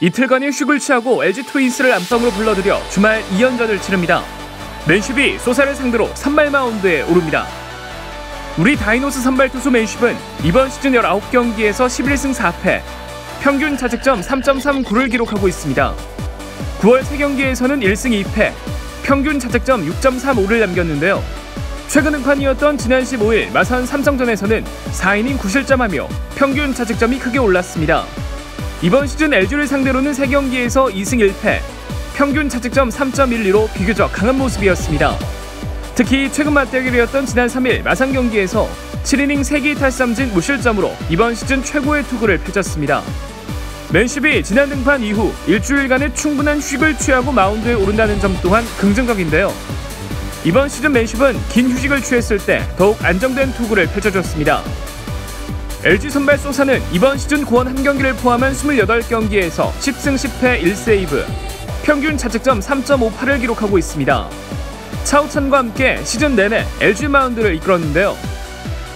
이틀간의 휴식을 취하고 LG 트윈스를 안방으로 불러들여 주말 2연전을 치릅니다. 맨쉽이 소사를 상대로 선발 마운드에 오릅니다. 우리 다이노스 선발 투수 맨쉽은 이번 시즌 19경기에서 11승 4패, 평균 자책점 3.39를 기록하고 있습니다. 9월 3경기에서는 1승 2패, 평균 자책점 6.35를 남겼는데요. 최근 흥판이었던 지난 15일 마산 삼성전에서는 4이닝 9실점하며 평균 자책점이 크게 올랐습니다. 이번 시즌 LG를 상대로는 3경기에서 2승 1패, 평균 자책점 3.12로 비교적 강한 모습이었습니다. 특히 최근 맞대결이었던 지난 3일 마산 경기에서 7이닝 3기 탈삼진 무실점으로 이번 시즌 최고의 투구를 펼쳤습니다. 맨쉽이 지난 등판 이후 일주일간의 충분한 휴식을 취하고 마운드에 오른다는 점 또한 긍정적인데요. 이번 시즌 맨쉽은 긴 휴식을 취했을 때 더욱 안정된 투구를 펼쳐줬습니다. LG 선발 소사는 이번 시즌 고원 한 경기를 포함한 28경기에서 10승 10패 1세이브, 평균 자책점 3.58을 기록하고 있습니다. 차우찬과 함께 시즌 내내 LG 마운드를 이끌었는데요.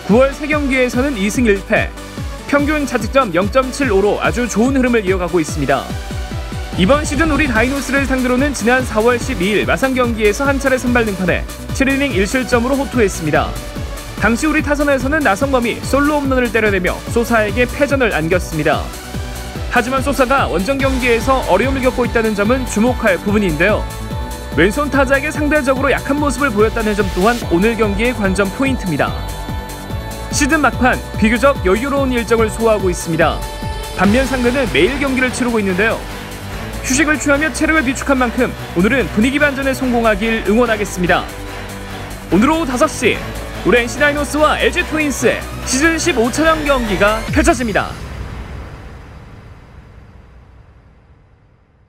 9월 3경기에서는 2승 1패, 평균 자책점 0.75로 아주 좋은 흐름을 이어가고 있습니다. 이번 시즌 우리 다이노스를 상대로는 지난 4월 12일 마산 경기에서 한 차례 선발 등판해 7이닝 1실점으로 호투했습니다. 당시 우리 타선에서는 나성범이 솔로 홈런을 때려내며 소사에게 패전을 안겼습니다. 하지만 소사가 원정 경기에서 어려움을 겪고 있다는 점은 주목할 부분인데요. 왼손 타자에게 상대적으로 약한 모습을 보였다는 점 또한 오늘 경기의 관전 포인트입니다. 시즌 막판 비교적 여유로운 일정을 소화하고 있습니다. 반면 상대는 매일 경기를 치르고 있는데요. 휴식을 취하며 체력을 비축한 만큼 오늘은 분위기 반전에 성공하길 응원하겠습니다. 오늘 오후 5시 우리 NC 다이노스와 LG 트윈스의 시즌 15차전 경기가 펼쳐집니다.